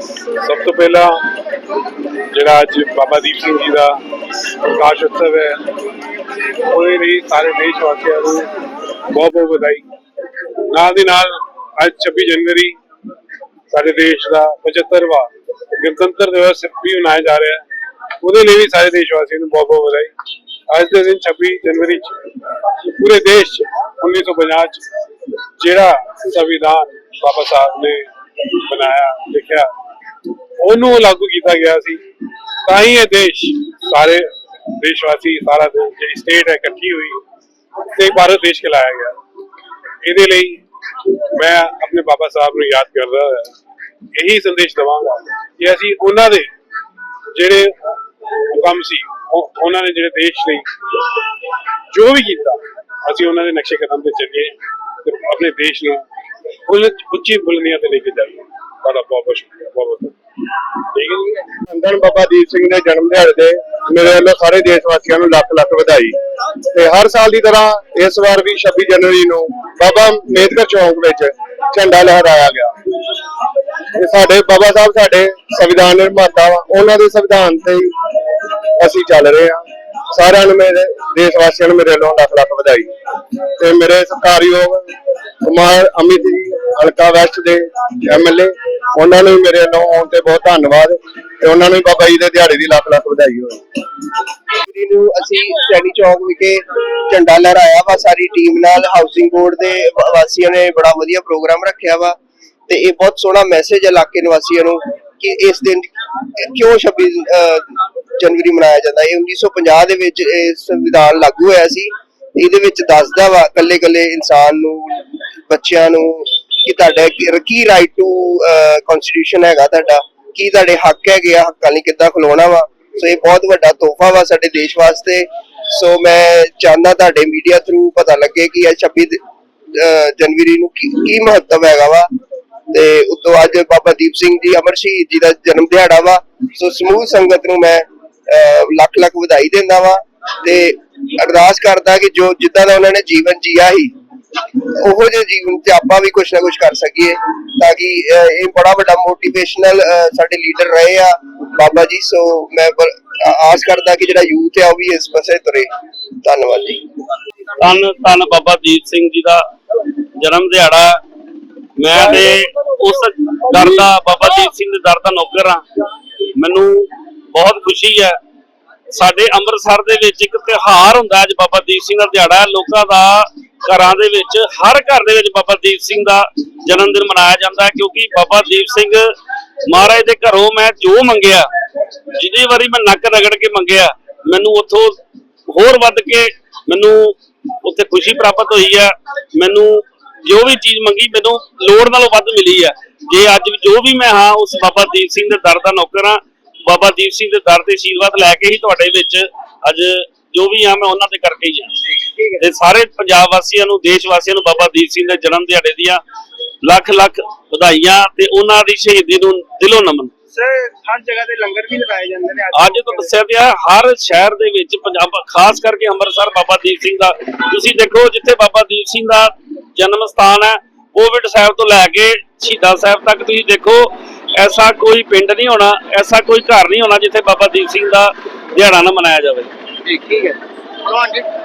ਸਭ ਤੋਂ ਪਹਿਲਾਂ ਜਿਹੜਾ ਅੱਜ ਬਾਬਾ ਦੀਪ ਸਿੰਘ ਜੀ ਦਾ ਪ੍ਰਕਾਸ਼ ਉਤਸਵ ਹੈ, ਉਹਦੇ ਲਈ ਸਾਰੇ ਦੇਸ਼ ਵਾਸੀਆਂ ਨੂੰ ਬਹੁਤ ਬਹੁਤ ਵਧਾਈ। ਨਾਲ ਦੀ ਨਾਲ ਅੱਜ 26 ਜਨਵਰੀ ਸਾਡੇ ਦੇਸ਼ ਦਾ 75ਵਾਂ ਗਣਤੰਤਰ ਦਿਵਸ ਵੀ ਮਨਾਇਆ ਜਾ ਰਿਹਾ ਹੈ। ਉਹਦੇ ਲਈ ਵੀ ਸਾਰੇ ਦੇਸ਼ ਵਾਸੀਆਂ ਨੂੰ ਬਹੁਤ ਬਹੁਤ ਵਧਾਈ। ਅੱਜ ਦੇ ਦਿਨ 26 ਜਨਵਰੀ ਚ ਪੂਰੇ ਦੇਸ਼ ਚ 1950 ਚ ਜਿਹੜਾ ਸੰਵਿਧਾਨ ਬਾਬਾ ਸਾਹਿਬ ਨੇ ਬਣਾਇਆ ਉਹਨੂੰ ਲਾਗੂ ਕੀਤਾ ਗਿਆ ਸੀ। ਤਾਂ ਹੀ ਇਹ ਦੇਸ਼, ਸਾਰੇ ਦੇਸ਼ ਵਾਸੀ ਸਾਰਾ ਦੇਸ਼, ਜਿਹੜੀ ਸਟੇਟ ਹੈ, ਇਕੱਠੀ ਹੋਈ ਤੇ ਭਾਰਤ ਦੇਸ਼ ਖਿਲਾਇਆ ਗਿਆ। ਇਹਦੇ ਲਈ ਮੈਂ ਆਪਣੇ ਬਾਬਾ ਸਾਹਿਬ ਨੂੰ ਯਾਦ ਕਰਦਾ ਇਹੀ ਸੰਦੇਸ਼ ਦਵਾਂਗਾ ਕਿ ਅਸੀਂ ਉਹਨਾਂ ਦੇ ਜਿਹੜੇ ਹੁਕਮ ਸੀ, ਉਹ- ਉਹਨਾਂ ਨੇ ਜਿਹੜੇ ਦੇਸ਼ ਲਈ ਜੋ ਵੀ ਕੀਤਾ, ਅਸੀਂ ਉਹਨਾਂ ਦੇ ਨਕਸ਼ੇ ਕਦਮ ਤੇ ਚੱਲੀਏ ਤੇ ਆਪਣੇ ਦੇਸ਼ ਨੂੰ ਉੱਚੀ ਬੁਲੰਦੀਆਂ ਤੇ ਲੈ ਕੇ ਜਾਈਏ। ਤੁਹਾਡਾ ਬਹੁਤ ਬਹੁਤ ਸ਼ੁਕਰੀਆ। ਬਹੁਤ ਬਹੁਤ ਠੀਕ ਅੰਦਰ ਬਾਬਾ ਦੀਪ ਸਿੰਘ ਦੇ ਜਨਮ ਦਿਹਾੜੇ ਦੇ ਮੇਰੇ ਵੱਲੋਂ ਸਾਰੇ ਦੇਸ਼ ਵਾਸੀਆਂ ਨੂੰ ਲੱਖ ਲੱਖ ਵਧਾਈ। ਤੇ ਹਰ ਸਾਲ ਦੀ ਤਰ੍ਹਾਂ ਇਸ ਵਾਰ ਵੀ 26 ਜਨਵਰੀ ਨੂੰ ਬਾਬਾ ਅੰਬੇਦਕਰ ਚੌਂਕ ਵਿੱਚ ਝੰਡਾ ਲਹਿਰਾਇਆ ਗਿਆ। ਇਹ ਸਾਡੇ ਬਾਬਾ ਸਾਹਿਬ ਸਾਡੇ ਸੰਵਿਧਾਨ ਨਿਰਮਾਤਾ ਵਾ, ਉਹਨਾਂ ਦੇ ਸੰਵਿਧਾਨ ਤੇ ਅਸੀਂ ਚੱਲ ਰਹੇ ਹਾਂ। ਸਾਰਿਆਂ ਨੂੰ ਮੇਰੇ ਦੇਸ਼ ਵਾਸੀਆਂ ਨੂੰ ਮੇਰੇ ਵੱਲੋਂ ਲੱਖ ਲੱਖ ਵਧਾਈ। ਤੇ ਮੇਰੇ ਸਤਿਕਾਰਯੋਗ ਕੁਮਾਰ ਅਮਿਤ ਜੀ, ਹਲਕਾ ਵੈਸਟ ਦੇ ਐਮਐਲਏ ਉਹਨਾਂ ਨੂੰ ਮੇਰੇ ਵੱਲੋਂ ਆਉਣ ਤੇ ਬਹੁਤ ਧੰਨਵਾਦ ਤੇ ਉਹਨਾਂ ਨੂੰ ਬਾਬਾ ਜੀ ਦੇ ਦਿਹਾੜੇ ਦੀ ਲੱਖ ਲੱਖ ਵਧਾਈ ਹੋਵੇ। ਜੀ ਨੂੰ ਅਸੀਂ ਸੈਣੀ ਚੌਕ ਵਿਖੇ ਝੰਡਾ ਲਹਿਰਾਇਆ ਵਾ, ਸਾਰੀ ਟੀਮ ਨਾਲ ਹਾਊਸਿੰਗ ਬੋਰਡ ਦੇ ਵਾਸੀਆਂ ਨੇ ਬੜਾ ਵਧੀਆ ਪ੍ਰੋਗਰਾਮ ਰੱਖਿਆ ਵਾ ਤੇ ਇਹ ਬਹੁਤ ਸੋਹਣਾ ਮੈਸੇਜ ਹੈ ਇਲਾਕੇ ਨਿਵਾਸੀਆਂ ਨੂੰ ਕਿ ਇਸ ਦਿਨ ਕਿਉਂ 26 ਜਨਵਰੀ ਮਨਾਇਆ ਜਾਂਦਾ। ਹੈ ਇਹ 1950 ਦੇ ਵਿੱਚ ਇਹ ਸੰਵਿਧਾਨ ਲਾਗੂ ਹੋਇਆ ਸੀ। ਇਹਦੇ ਵਿੱਚ ਦੱਸਦਾ ਵਾ ਕੱਲੇ ਕੱਲੇ ਇਨਸਾਨ ਨੂੰ, ਬੱਚਿਆਂ ਨੂੰ ਕਿ ਤੁਹਾਡਾ ਕੀ- ਕੀ ਰਾਈਟ ਟੂ ਕਨਸਟੀਟਿਊਸ਼ਨ ਹੈਗਾ ਤੁਹਾਡਾ? ਕੀ ਤੁਹਾਡੇ ਹੱਕ ਹੈਗੇ ਆ? ਹੱਕਾਂ ਲਈ ਕਿੱਦਾਂ ਖਲੋਣਾ ਵਾ? ਸੋ ਇਹ ਬਹੁਤ ਵੱਡਾ ਤੋਹਫਾ ਵਾ ਸਾਡੇ ਦੇਸ਼ ਵਾਸਤੇ। ਸੋ ਮੈਂ ਚਾਹੁੰਦਾ ਤੁਹਾਡੇ ਮੀਡੀਆ ਥਰੂ ਪਤਾ ਲੱਗੇ ਕਿ ਇਹ 26 ਦ- ਅਹ, ਜਨਵਰੀ ਨੂੰ ਕੀ ਕੀ ਮਹੱਤਵ ਹੈਗਾ ਵਾ। ਤੇ ਉਤੋਂ ਅੱਜ ਬਾਬਾ ਦੀਪ ਸਿੰਘ ਜੀ, ਅਮਰ ਸ਼ਹੀਦ ਜੀ ਦਾ ਜਨਮ ਦਿਹਾੜਾ ਵਾ। ਸੋ ਸਮੂਹ ਸੰਗਤ ਨੂੰ ਮੈਂ, ਅਹ ਲੱਖ ਲੱਖ ਵਧਾਈ ਦਿੰਦਾ ਵਾ। ਤੇ ਅਰਦਾਸ ਕਰਦਾ ਕਿ ਜੋ ਜਿੱਦਾਂ ਦਾ ਉਹਨਾਂ ਨੇ ਜੀਵਨ ਜੀਆ ਸੀ ਉਹੋ ਜਿਹੇ ਜੀਵਨ ਤੇ ਆਪਾਂ ਵੀ ਕੁਝ ਨਾ ਕੁਝ ਕਰ ਸਕੀਏ ਤਾਂ ਕਿ ਇਹ ਬੜਾ ਵੱਡਾ ਮੋਟੀਵੇਸ਼ਨਲ ਸਾਡੇ ਲੀਡਰ ਰਹੇ ਆ। ਬਾਬਾ ਜੀ ਸੋ ਮੈਂ ਆਸ ਕਰਦਾ ਕਿ ਜਿਹੜਾ ਯੂਥ ਹੈ ਉਹ ਵੀ ਇਸ ਪਾਸੇ ਤੁਰੇ। ਧੰਨਵਾਦ ਜੀ। ਧੰਨ ਧੰਨ ਬਾਬਾ ਦੀਪ ਸਿੰਘ ਜੀ ਦਾ ਜਨਮ ਦਿਹਾੜਾ। ਮੈਂ ਤੇ ਉਸ ਦਰ ਦਾ, ਬਾਬਾ ਦੀਪ ਸਿੰਘ ਦੇ ਦਰ ਦਾ ਨੌਕਰ ਹਾਂ। ਮੈਨੂੰ ਬਹੁਤ ਖੁਸ਼ੀ ਹੈ। ਸਾਡੇ ਅੰਮ੍ਰਿਤਸਰ ਦੇ ਵਿੱਚ ਇੱਕ ਤਿਉਹਾਰ ਹੁੰਦਾ ਅੱਜ ਬਾਬਾ ਦੀਪ ਸਿੰਘ ਦਾ ਦਿਹਾੜਾ। ਲੋਕਾਂ ਦਾ ਘਰਾਂ ਦੇ ਵਿੱਚ, ਹਰ ਘਰ ਦੇ ਵਿੱਚ ਬਾਬਾ ਦੀਪ ਸਿੰਘ ਦਾ ਜਨਮ ਦਿਨ ਮਨਾਇਆ ਜਾਂਦਾ ਹੈ, ਕਿਉਂਕਿ ਬਾਬਾ ਦੀਪ ਸਿੰਘ ਮਹਾਰਾਜ ਦੇ ਘਰੋਂ ਮੈਂ ਜੋ ਮੰਗਿਆ ਜਿਹਦੀ ਵਾਰੀ ਮੈਂ ਨੱਕ ਰਗੜ ਕੇ ਮੰਗਿਆ, ਮੈਨੂੰ ਉੱਥੋਂ ਹੋਰ ਵੱਧ ਕੇ ਮੈਨੂੰ ਉੱਥੇ ਖੁਸ਼ੀ ਪ੍ਰਾਪਤ ਹੋਈ ਹੈ। ਮੈਨੂੰ ਜੋ ਵੀ ਚੀਜ਼ ਮੰਗੀ, ਮੈਨੂੰ ਲੋੜ ਨਾਲੋਂ ਵੱਧ ਮਿਲੀ ਹੈ। ਜੇ ਅੱਜ ਜੋ ਵੀ ਮੈਂ ਹਾਂ, ਉਸ ਬਾਬਾ ਦੀਪ ਸਿੰਘ ਦੇ ਦਰ ਦਾ ਨੌਕਰ ਹਾਂ। ਬਾਬਾ ਦੀਪ ਸਿੰਘ ਦੇ ਦਰ ਤੇ ਆਸ਼ੀਰਵਾਦ ਲੈ ਕੇ ਹੀ ਤੁਹਾਡੇ ਵਿੱਚ ਅੱਜ ਜੋ ਵੀ ਹਾਂ ਮੈਂ ਉਹਨਾਂ ਦੇ ਕਰਕੇ ਹੀ ਹਾਂ ਤੇ ਸਾਰੇ ਪੰਜਾਬ ਵਾਸੀਆਂ ਨੂੰ ਦੇਸ਼ ਵਾਸੀਆਂ ਨੂੰ ਬਾਬਾ ਦੀਪ ਸਿੰਘ ਦੇ ਜਨਮ ਦਿਹਾੜੇ ਦੀਆਂ ਲੱਖ ਲੱਖ ਵਧਾਈਆਂ ਤੇ ਉਹਨਾਂ ਦੀ ਸ਼ਹੀਦੀ ਨੂੰ ਦਿਲੋਂ ਨਮਨ। ਸਰ ਹਰ ਜਗ੍ਹਾ ਤੇ ਲੰਗਰ ਵੀ ਲਗਾਏ ਜਾਂਦੇ ਨੇ ਅੱਜ ਤੋਂ ਦੱਸਿਆ ਗਿਆ ਹਰ ਸ਼ਹਿਰ ਦੇ ਵਿੱਚ ਪੰਜਾਬ ਖਾਸ ਕਰਕੇ ਅੰਮ੍ਰਿਤਸਰ ਬਾਬਾ ਦੀਪ ਸਿੰਘ ਦਾ। ਤੁਸੀਂ ਦੇਖੋ ਜਿੱਥੇ ਬਾਬਾ ਦੀਪ ਸਿੰਘ ਦਾ ਜਨਮ ਸਥਾਨ ਹੈ ਕੋਵਿਡ ਸਾਹਿਬ ਤੋਂ ਲੈ ਕੇ ਸ਼ਹੀਦਾਂ ਸਾਹਿਬ ਤੱਕ ਤੁਸੀਂ ਦੇਖੋ ਐਸਾ ਕੋਈ ਪਿੰਡ ਨਹੀਂ ਹੋਣਾ ਐਸਾ ਕੋਈ ਘਰ ਨਹੀਂ ਹੋਣਾ ਜਿੱਥੇ ਬਾਬਾ ਦੀਪ ਸਿੰਘ ਦਾ ਦਿਹਾੜਾ ਨਾ ਮਨਾਇਆ ਜਾਵੇ। ਠੀਕ ਹੈ